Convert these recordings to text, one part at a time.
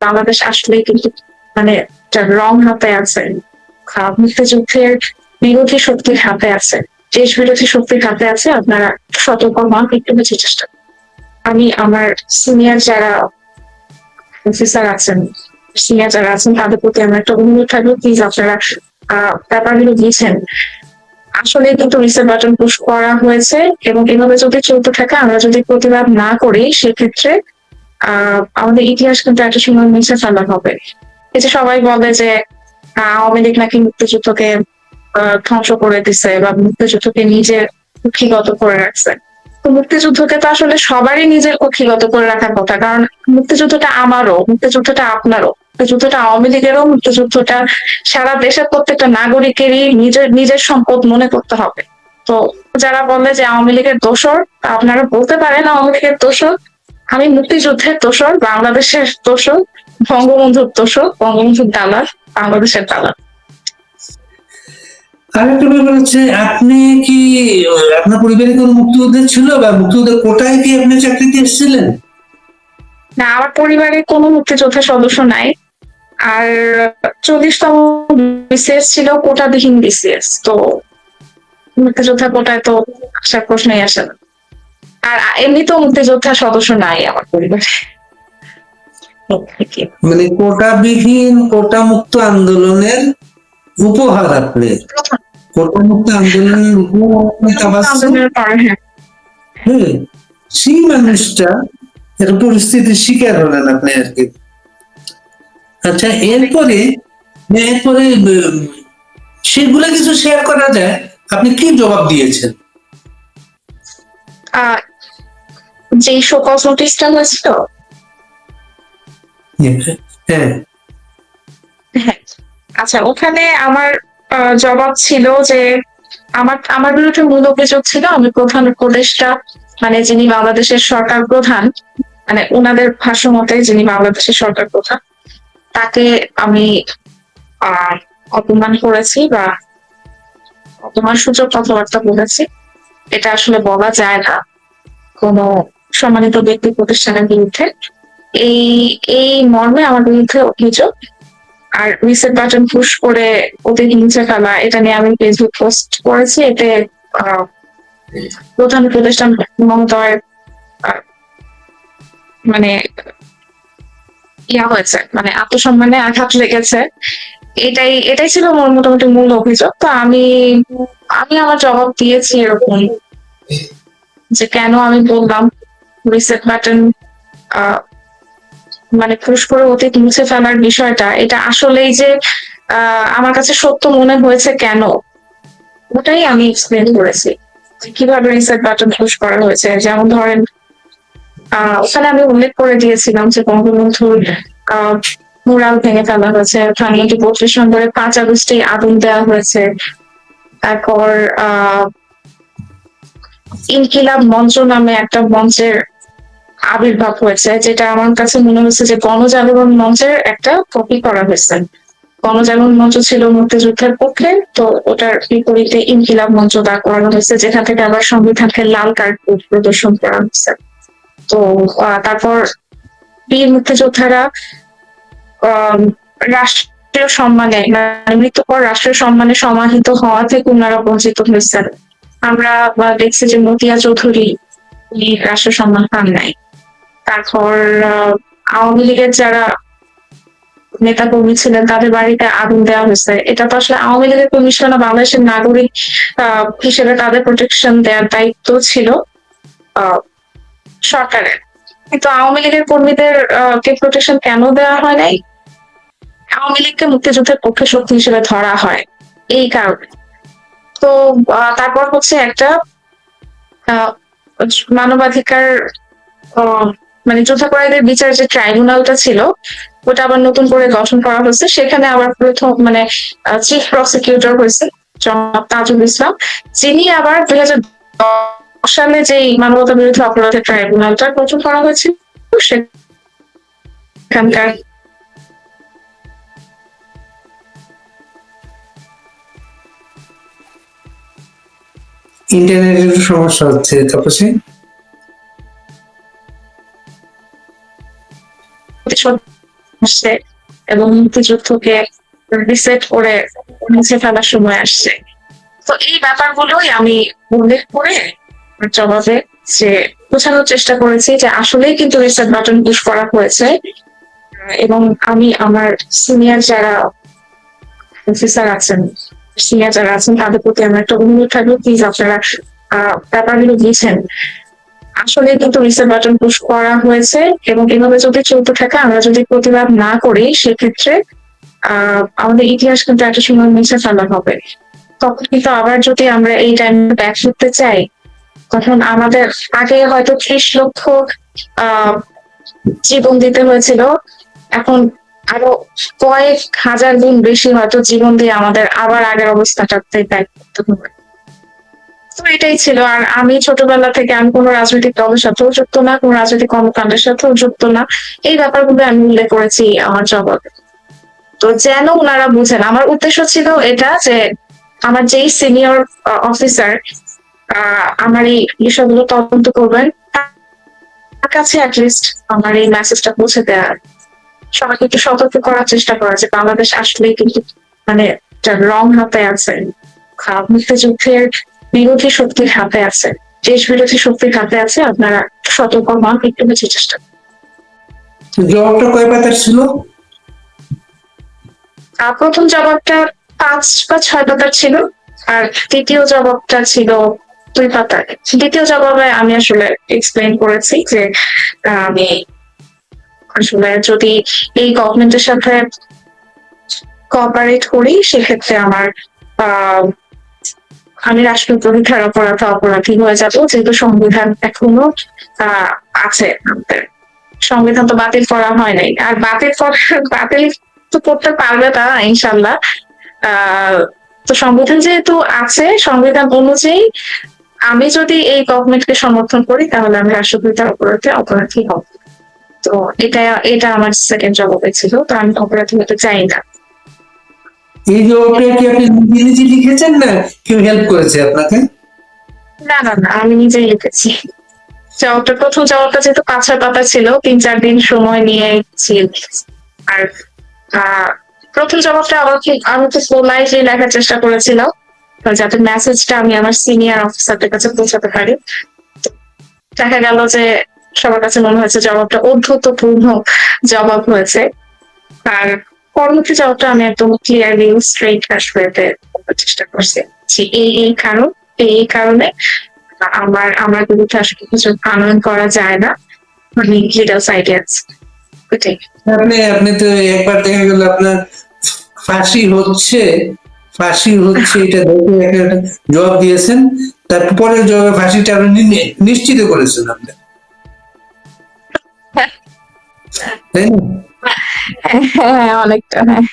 বাংলাদেশ আসলে কিন্তু মানে রং হাতে আছে। মুক্তিযুদ্ধের বিরোধী শক্তির হাতে আছে। দেশ বিরোধী শক্তির হাতে আছে, আপনারা সতর্ক হন, একটু বেশি চেষ্টা। আমি আমার সিনিয়র যারা অফিসার আছেন সিনিয়র যারা আছেন, তাদের প্রতি আমার একটা অনুরোধ থাকবে প্লিজ আপনারা ব্যাপারগুলো দিয়েছেন আসলে কিন্তু রিসেট বাটন পুশ করা হয়েছে এবং এভাবে যদি চলতে থাকে, আমরা যদি প্রতিবাদ না করি, সেক্ষেত্রে আমাদের ইতিহাস কিন্তু একটা সময় মুছে ফেলা হবে। এই যে সবাই বলে যে আওয়ামী লীগ নাকি মুক্তিযুদ্ধকে ধ্বংস করে দিছে বা মুক্তিযুদ্ধকে নিজের কুক্ষিগত করে রাখছে। তো মুক্তিযুদ্ধকে তো আসলে সবারই নিজের কক্ষিগত করে রাখার কথা, কারণ মুক্তিযুদ্ধটা আমারও, মুক্তিযুদ্ধটা আপনারও। মুক্তিযুদ্ধটা আওয়ামী লীগেরও, মুক্তিযুদ্ধটা সারা দেশের প্রত্যেকটা নাগরিকেরই নিজের নিজের সম্পদ মনে করতে হবে। তো যারা বলে যে আওয়ামী লীগের দোষর, আপনারা বলতে পারেন আওয়ামী লীগের দোষর আমি মুক্তিযুদ্ধের দোষর বাংলাদেশের দোষর বঙ্গবন্ধুর দোষর বঙ্গবন্ধুর দালাল বাংলাদেশের দালাল। আরেকটা ব্যাপার হচ্ছে আপনি কি আপনার পরিবারে কোনো মুক্তিযোদ্ধা ছিল বা মুক্তিযোদ্ধা কোটায় কি আপনি চাকরিতে এসেছিলেন? না আমার পরিবারে কোনো মুক্তিযোদ্ধার সদস্য নাই। আর চল্লিশতম বিসিএস ছিল কোটাবিহীন বিসিএস তো মুক্তিযোদ্ধা কোটায় তো আসার প্রশ্নই আসে না। আর এমনিতেও মুক্তিযোদ্ধার সদস্য নাই আমার পরিবারে? মানে কোটাবিহীন কোটা মুক্ত আন্দোলনের উপহার আপনি? কোটা মুক্ত আন্দোলনের উপহার হ্যাঁ। সেই মানুষটা এর পরিস্থিতির শিকার হলেন আপনি আর কি। আচ্ছা এরপরে এরপরে সেগুলো কিছু শেয়ার করা যায়। আপনি কি জবাব দিয়েছেন? যেই শোকজ নোটিশটা হয়েছিল হ্যাঁ হ্যাঁ। আচ্ছা ওখানে আমার জবাব ছিল যে আমার আমার বিরুদ্ধে মূল অভিযোগ ছিল আমি প্রধান উপদেষ্টা মানে যিনি বাংলাদেশের সরকার প্রধান মানে ওনাদের ভাষ্য মতে যিনি বাংলাদেশের সরকার প্রধান তাকে আমি আহ অপমান করেছি বা অপমান সূচক কথাবার্তা বলেছি। এটা আসলে বলা যায় না। কোনো সম্মানিত ব্যক্তি প্রতিষ্ঠানের বিরুদ্ধে। এই এই মর্মে আমার বিরুদ্ধে অভিযোগ। আর রিসেট বাটন পুশ করে ওদের নিচে ফেলা এটা নিয়ে আমি ফেসবুক পোস্ট করেছি। এতে প্রধান মমতায় আহ, মানে ইয়া হয়েছে মানে আত্মসম্মানে আঘাত লেগেছে। এটাই এটাই ছিল মোর মোটামুটি মূল অভিযোগ। তো আমি আমি আমার জবাব দিয়েছি এরকম যে কেন আমি বললাম রিসেট বাটন মানে পুশ করে অতীত মুছে ফেলার বিষয়টা, এটা আসলেই যে আমার কাছে সত্য মনে হয়েছে কেন? ওটাই আমি এক্সপ্লেন করেছি। কীভাবে রিসেট বাটন পুশ করা হয়েছে। যেমন ধরেন ওখানে আমি উল্লেখ করে দিয়েছিলাম যে বঙ্গবন্ধুর মুরাল ভেঙে ফেলা হয়েছে ধানমন্ডি বত্রিশ নম্বরে পাঁচ আগস্টে আগুন দেওয়া হয়েছে। তারপর, আহ, ইনকিলাব মঞ্চ নামে একটা মঞ্চের আবির্ভাব হয়েছে, যেটা আমার কাছে মনে হচ্ছে যে গণজাগরণ মঞ্চের একটা কপি করা হয়েছে। গণজাগরণ মঞ্চ ছিল মুক্তিযুদ্ধের পক্ষে, তো ওটার বিপরীতে ইনকিলাব মঞ্চ দাঁড় করানো হয়েছে, যেখান থেকে আবার সংবিধানকে লাল কার্ড প্রদর্শন করা হয়েছে। তো তারপর বীর মুক্তিযোদ্ধারা রাষ্ট্রীয় সম্মানে মানে মৃত্যুর পর রাষ্ট্রীয় সম্মানে সমাহিত হওয়া থেকে ওনারা বঞ্চিত হয়েছেন। আমরা দেখছি যে মতিয়া চৌধুরী রাষ্ট্র সম্মান পান নাই। তারপর আওয়ামী লীগের যারা নেতা কর্মী ছিলেন, তাদের বাড়িতে আগুন দেওয়া হয়েছে। এটা তো আসলে আওয়ামী লীগের কমিশন বাংলাদেশের নাগরিক হিসেবে তাদের প্রোটেকশন দেওয়ার দায়িত্ব ছিল সরকারের। কিন্তু আওয়ামী লীগের কর্মীদের কে প্রোটেকশন কেন দেওয়া হয় নাই? আওয়ামী লীগকে মুক্তিযুদ্ধের পক্ষে শক্তি হিসেবে ধরা হয়, এই কারণে। তো তারপর হচ্ছে একটা মানবাধিকার মানে যুদ্ধাপরাধীদের বিচার যে ট্রাইব্যুনালটা ছিল, ওটা আবার নতুন করে গঠন করা হয়েছে। সেখানে আবার প্রথম মানে চিফ প্রসিকিউটর হয়েছে তাজুল ইসলাম। যিনি আবার দুই হাজার সালে যে মানবতা বিরোধী অপরাধের ট্রাইব্যুনালটা গঠন করা হয়েছিল, সেখানকার ইন্টারনেটের সমস্যা হচ্ছে, তাপসী? প্রতিশোধ আসছে এবং মুক্তিযুদ্ধকে রিসেট করে মুছে ফেলার সময় আসছে। তো এই ব্যাপারগুলোই আমি উল্লেখ করে জবাবে যে বোঝানোর চেষ্টা করেছি যে আসলেই কিন্তু রিসেট বাটন পুশ করা হয়েছে। এবং আমি আমার সিনিয়র যারা অফিসার আছেন সিনিয়র যারা আছেন, তাদের প্রতি আমার একটা অনুরোধ থাকবে প্লিজ আপনারা ব্যাপারগুলো বুঝেন। আসলে কিন্তু রিসেট বাটন পুশ করা হয়েছে এবং এভাবে যদি চলতে থাকে, আমরা যদি প্রতিবাদ না করি, সেক্ষেত্রে আমাদের ইতিহাস কিন্তু একটা সময় মিশে ফেলা হবে। তখন কিন্তু আবার যদি আমরা এই টাইম ব্যাক করতে চাই, তখন আমাদের আগে হয়তো ত্রিশ লক্ষ জীবন দিতে হয়েছিল। এখন আরও কয়েক হাজার গুণ বেশি হয়তো জীবন দিয়ে আমাদের আবার আগের অবস্থাটাতে ব্যাক করতে হবে। তো এটাই ছিল। আর আমি ছোটবেলা থেকে আমি কোনো রাজনৈতিক দলের সাথেও যুক্ত না, কোনো রাজনৈতিক কর্মকাণ্ডের সাথেও যুক্ত না। এই ব্যাপারগুলো আমি উল্লেখ করেছি আমার জবাবে তো যেন ওনারা বুঝেন, আমার উদ্দেশ্য ছিল এটা যে আমার যেই সিনিয়র অফিসার আমার এই বিষয়গুলো তদন্ত করবেন, তার কাছে অ্যাটলিস্ট আমার এই মেসেজটা পৌঁছে দেওয়ার। সবাইকে একটু সতর্ক করার চেষ্টা করা যে বাংলাদেশ আসলেই কিন্তু মানে রং হাতে আছে। মুক্তিযুদ্ধের বিরোধী শক্তির হাতে আছে। দেশ বিরোধী শক্তির হাতে আছে আপনারা সতর্ক হন একটু বেশি চেষ্টা। জবাবটা কয় পাতার ছিল? প্রথম জবাবটা পাঁচ বা ছয় পাতার ছিল আর দ্বিতীয় জবাবটা ছিল দুই পাতার। দ্বিতীয় জবাবে আমি আসলে এক্সপ্লেন করেছি যে আমি আসলে যদি এই গভর্নমেন্টের সাথে কোঅপারেট করি সেক্ষেত্রে আমার আহ, আমি রাষ্ট্রদ্রোহিতার অপরাধ অপরাধী হয়ে যাব যেহেতু সংবিধান এখনও আহ, আছে আমাদের। সংবিধান তো বাতিল করা হয় নাই। আর বাতিল বাতিল তো করতে পারবে তারা ইনশাল্লাহ তো সংবিধান যেহেতু আছে সংবিধান অনুযায়ী আমি যদি এই গভর্নমেন্টকে সমর্থন করি তাহলে আমি রাষ্ট্রদ্রোহিতার অপরাধে অপরাধী হব। তো এটা এটা আমার সেকেন্ড জবাবে ছিল তো আমি অপরাধী হতে চাই না। এই জবাবটা কি আপনি নিজে নিজে লিখেছেন না কেউ হেল্প করেছে আপনাকে? না না না, আমি নিজেই লিখেছি। জবাবটা প্রথম জবাবটা যেহেতু ছয় পাতা ছিল, তিন, চার দিন সময় নিয়ে আর প্রথম জবাবটা আমাকে, আমি তো পোলাইটলি লেখার চেষ্টা করেছিলাম যাতে মেসেজটা আমি আমার সিনিয়র অফিসারদের কাছে পৌঁছাতে পারি। দেখা গেল যে সবার কাছে মনে হয়েছে জবাবটা অদ্ভুতপূর্ণ জবাব হয়েছে। আর পরবর্তী জবাবটা আমি একদম ক্লিয়ারলি স্ট্রেট ওয়েতে চেষ্টা করছি। যে এই এই কারণ এই কারণে আমার আমার বিরুদ্ধে আসলে কিছু আনয়ন করা যায় না। মানে লিগাল সাইডে আপনি আপনি তো একবার দেখা গেল আপনার ফাঁসি হচ্ছে ফাঁসি হচ্ছে, এটা দেখে জবাব দিয়েছেন। তারপরে জবাবে ফাঁসিটা আপনি নিশ্চিত করেছেন আপনি। তাই না? হ্যাঁ অনেকটা হ্যাঁ।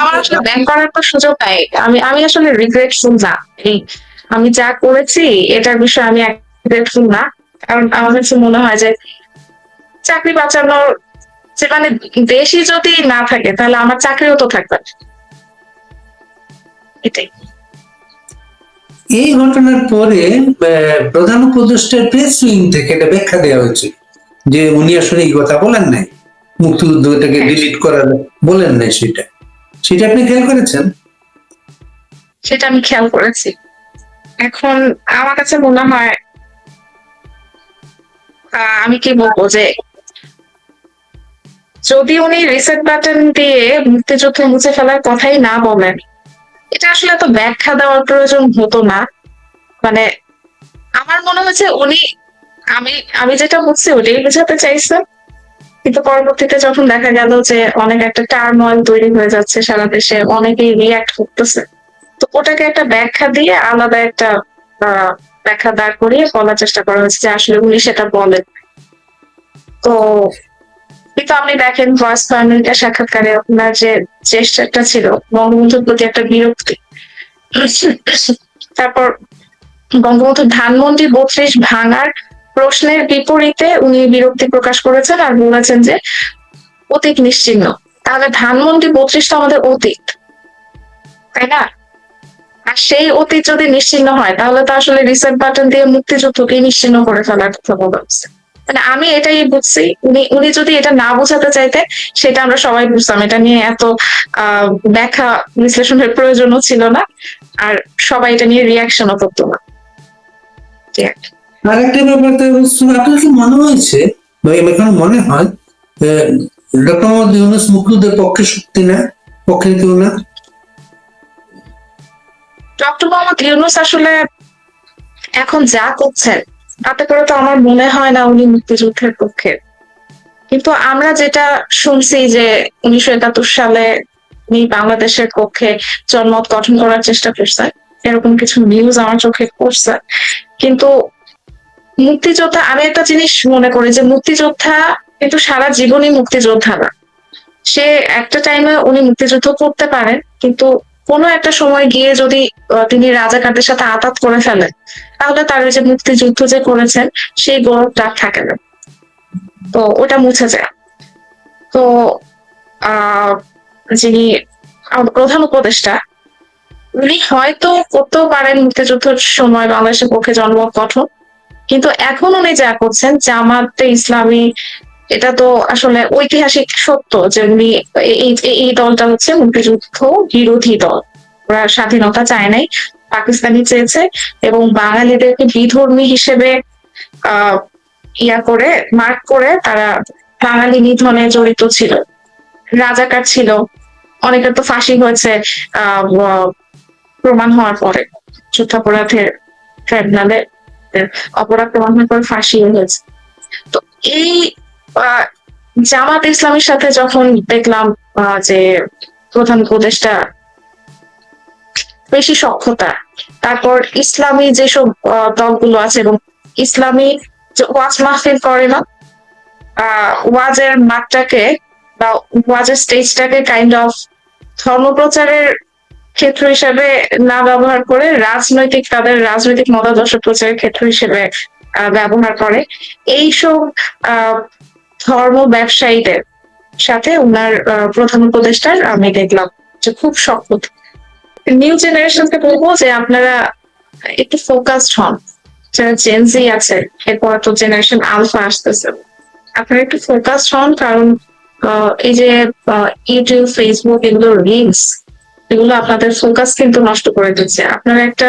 আমার আসলে করার সুযোগ নাই। আমি আমি আসলে রিগ্রেটফুল না। আমি যা করেছি, এটার বিষয়ে আমি রিগ্রেটফুল না। কারণ আমার কাছে মনে হয় যে, চাকরি বাঁচানোর যে মানে দেশই যদি না থাকে, তাহলে আমার চাকরিও তো থাকবে এটাই। এই ঘটনার পরে প্রধান উপদেষ্টার প্রেস উইং থেকে এটা ব্যাখ্যা দেওয়া হয়েছে। যে উনি আসলে এই কথা বলেন নাই। মুক্তিযুদ্ধটাকে ডিলিট করার বলেন নাই সেটা। সেটা আপনি খেয়াল করেছেন? সেটা আমি খেয়াল করেছি। এখন আমার কাছে মনে হয় আমি কি বলব যে, যদি উনি রিসেট বাটন দিয়ে মুক্তিযুদ্ধ মুছে ফেলার কথাই না বলেন, এটা আসলে তো ব্যাখ্যা দেওয়ার প্রয়োজন হতো না। মানে আমার মনে হচ্ছে উনি, আমি আমি যেটা বুঝছি ওটাই বোঝাতে চাইছেন। কিন্তু পরবর্তীতে যখন দেখা গেল যে অনেক একটা টার্ময়েল তৈরি হয়ে যাচ্ছে সারা দেশে, অনেকেই রিয়াক্ট করতেছে। তো ওটাকে একটা ব্যাখ্যা দিয়ে আলাদা একটা ব্যাখ্যা দাঁড় করিয়ে বলার চেষ্টা করা হয়েছে যে আসলে উনি সেটা বলেন। তো কিন্তু আপনি দেখেন ভয়েস আমেরিকা সাক্ষাৎকারে আপনার যে চেষ্টাটা ছিল, বঙ্গবন্ধুর প্রতি একটা বিরক্তি। তারপর বঙ্গবন্ধু ধানমন্ডি বত্রিশ ভাঙার প্রশ্নের বিপরীতে উনি বিরক্তি প্রকাশ করেছেন আর বলেছেন যে অতীত নিশ্চিহ্ন তাহলে ধানমন্ডি বত্রিশ তো আমাদের অতীত, তাই না? আর সেই অতীত যদি নিশ্চিহ্ন হয়, তাহলে তো আসলে রিসেট বাটন দিয়ে মুক্তিযুদ্ধকে নিশ্চিহ্ন করে ফেলার কথা বলা হচ্ছে। মানে আমি এটাই বুঝছি, উনি উনি যদি এটা না বোঝাতে চাইতে সেটা আমরা সবাই বুঝতাম। এটা নিয়ে এত ব্যাখ্যা বিশ্লেষণের প্রয়োজনও ছিল না, আর সবাই এটা নিয়ে রিয়াকশনও করতো না। ঠিক। আর একটা ব্যাপার আপনার কি মনে হয়েছে বা এখন মনে হয় ডক্টর মোহাম্মদ ইউনুস মুক্তিযুদ্ধের পক্ষে শক্তি না পক্ষে কেউ না? ডক্টর মোহাম্মদ ইউনুস আসলে এখন যা করছেন, তাতে করে তো আমার মনে হয় না উনি মুক্তিযুদ্ধের পক্ষে। কিন্তু আমরা যেটা শুনছি যে উনিশশো একাত্তর সালে উনি বাংলাদেশের পক্ষে জনমত গঠন করার চেষ্টা করছেন, এরকম কিছু নিউজ আমার চোখে পড়ছে। কিন্তু মুক্তিযোদ্ধা, আমি একটা জিনিস মনে করি যে মুক্তিযোদ্ধা কিন্তু সারা জীবনই মুক্তিযোদ্ধা না। সে একটা টাইমে উনি মুক্তিযুদ্ধ করতে পারেন, কিন্তু কোনো একটা সময় গিয়ে যদি তিনি রাজাকারদের সাথে আঘাত করে ফেলেন, তাহলে তার ওই যে মুক্তিযুদ্ধ যে করেছেন, সেই গৌরবটা থাকে না। তো ওটা মুছে যায়। তো যিনি প্রধান উপদেষ্টা, উনি হয়তো করতেও পারেন মুক্তিযুদ্ধের সময় বাংলাদেশের পক্ষে জনমত গঠন কিন্তু এখন উনি যা করছেন, জামাতে ইসলামী, এটা তো আসলে ঐতিহাসিক সত্য যে উনি এই- দলটা হচ্ছে মুক্তিযুদ্ধ বিরোধী দল। ওরা স্বাধীনতা চায় নাই, পাকিস্তানি চেয়েছে এবং বাঙালিদেরকে বিধর্মী হিসেবে আহ ইয়া করে, মার্ক করে তারা বাঙালি নিধনে জড়িত ছিল। রাজাকার ছিল। অনেকের তো ফাঁসি হয়েছে আহ প্রমাণ হওয়ার পরে। যুদ্ধাপরাধের ট্রাইব্যুনালে অপরাধ প্রমাণ হওয়ার পর ফাঁসিও হয়েছে তো এই জামাত ইসলামের সাথে যখন দেখলাম যে প্রধান উপদেষ্টা বেশি সক্ষতা তারপর ইসলামী যেসব দলগুলো আছে এবং ইসলামী ওয়াজ মাহফিল করে না ওয়াজের মাঠটাকে বা ওয়াজের স্টেজটাকে কাইন্ড অফ ধর্মপ্রচারের ক্ষেত্র হিসেবে না ব্যবহার করে রাজনৈতিক, তাদের রাজনৈতিক মতাদর্শ প্রচারের ক্ষেত্র হিসেবে ব্যবহার করে। এইসব ধর্ম ব্যবসায়ীদের সাথে ওনার প্রধান উপদেষ্টার আমি দেখলাম যে খুব শক্ত। নিউ জেনারেশনকে বলব যে আপনারা একটু ফোকাসড হন। যারা জেনজি আছে, এরপর তো জেনারেশন আলফা আসতেছে। আপনারা একটু ফোকাসড হন কারণ এই যে ইউটিউব ফেসবুক এগুলো রিলস এগুলো আপনাদের ফোকাস কিন্তু নষ্ট করে দিচ্ছে। আপনারা একটা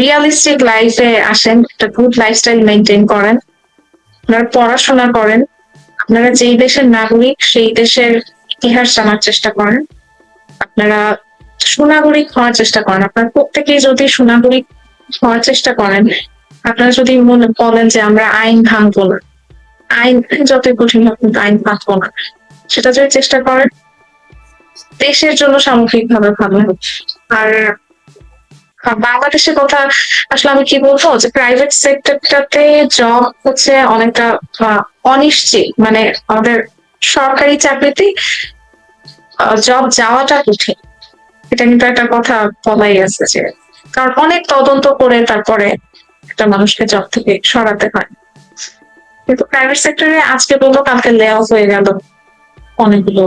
রিয়ালিস্টিক লাইফে আসেন, একটা গুড লাইফস্টাইল মেনটেন করেন, আপনারা পড়াশোনা করেন, আপনারা যেই দেশের নাগরিক সেই দেশের ইতিহাস জানার চেষ্টা করেন, আপনারা সুনাগরিক হওয়ার চেষ্টা করেন, আপনারা প্রত্যেকেই যদি সুনাগরিক হওয়ার চেষ্টা করেন, আপনারা যদি মনে, বলেন যে আমরা আইন ভাঙবো না, আইন যতই কঠিন হোক কিন্তু আইন ভাঙবো না, সেটা যদি চেষ্টা করেন দেশের জন্য সামগ্রিকভাবে ভালো আর বাংলাদেশের কথা আসলে আমি কি বলব? যে প্রাইভেট সেক্টরটাতে জব হচ্ছে অনেকটা অনিশ্চিত। মানে আমাদের সরকারি চাকরিতে জব যাওয়াটা কঠিন। এটা কিন্তু একটা কথা বলাই আছে যে, কারণ অনেক তদন্ত করে তারপরে একটা মানুষকে জব থেকে সরাতে হয়। কিন্তু প্রাইভেট সেক্টরে আজকে বলতো কালকে লে অফ হয়ে গেল অনেকগুলো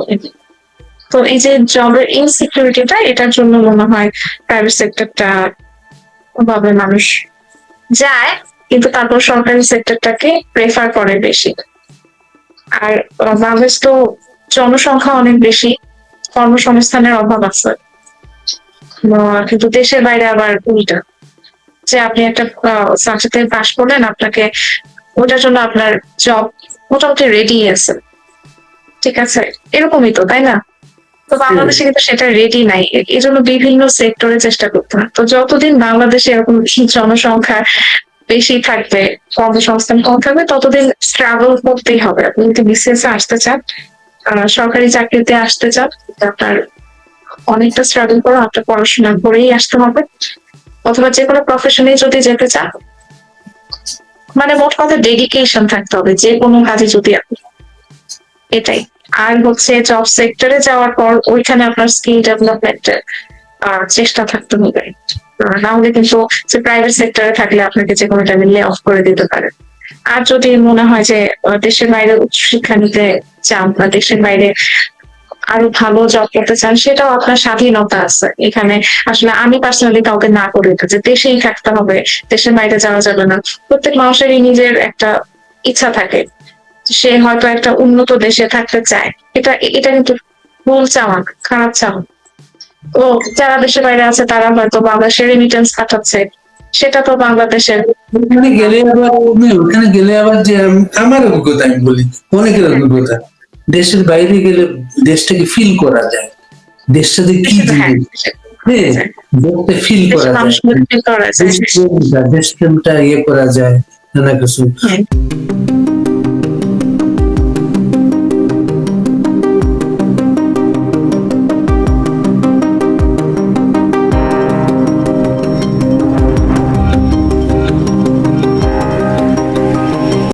তো এই যে জবের ইনসিকিউরিটিটা এটার জন্য মনে হয় প্রাইভেট সেক্টরটা ভাবে মানুষ যায়, কিন্তু তারপর সরকারি সেক্টরটাকে প্রেফার করে বেশি। আর বাংলাদেশ তো জনসংখ্যা অনেক বেশি, কর্মসংস্থানের অভাব আছে। কিন্তু দেশের বাইরে আবার উল্টা। যে আপনি একটা সাবজেক্টে পাশ করলেন, আপনাকে ওটার জন্য আপনার জব মোটামুটি রেডি আছে। ঠিক আছে? এরকমই তো, তাই না? তো বাংলাদেশে কিন্তু সেটা রেডি নাই। এই জন্য বিভিন্ন সেক্টরে চেষ্টা করতে হয়। তো যতদিন বাংলাদেশে এরকম জনসংখ্যা বেশি থাকবে কর্মসংস্থান কম থাকবে ততদিন স্ট্রাগল করতেই হবে। আপনি যদি বিসিএস এ আসতে চান সরকারি চাকরিতে আসতে চান আপনার অনেকটা স্ট্রাগল করে আপনার পড়াশোনা করেই আসতে হবে। অথবা যে কোনো প্রফেশনে যদি যেতে চান মানে মোট কথা ডেডিকেশন থাকতে হবে যে কোনো কাজে যদি আপনি এটাই। আর হচ্ছে জব সেক্টরে যাওয়ার পর ওইখানে আপনার স্কিল ডেভেলপমেন্টের চেষ্টা থাকতে হবে। না হলে কিন্তু প্রাইভেট সেক্টরে থাকলে আপনাকে যে কোনো টাইমে লে অফ করে দিতে পারে। আর যদি মনে হয় যে দেশের বাইরে উচ্চশিক্ষা নিতে চান বা দেশের বাইরে আরও ভালো জব করতে চান, সেটাও আপনার স্বাধীনতা আছে। এখানে আসলে আমি পার্সোনালি কাউকে না করে যে দেশেই থাকতে হবে, দেশের বাইরে যাওয়া যাবে না। প্রত্যেক মানুষেরই নিজের একটা ইচ্ছা থাকে। সে হয়তো একটা উন্নত দেশে থাকতে চায়। এটা এটা কিন্তু ভুল চাওয়া খারাপ চাওয়া ও যারা দেশের বাইরে আছে তারা হয়তো বাংলাদেশের রেমিটেন্স পাঠাচ্ছে। সেটা তো বাংলাদেশের ওখানে গেলে আবার ওখানে গেলে আবার যে আমার অভিজ্ঞতা আমি বলি অনেকের অভিজ্ঞতা। দেশের বাইরে গেলে দেশটাকে ফিল করা যায়। দেশটাতে কি হ্যাঁ, জিনিস? হ্যাঁ দেশটা ফিল করা যায়। দেশপ্রেমটা ইয়ে করা যায় নানা কিছু। হ্যাঁ।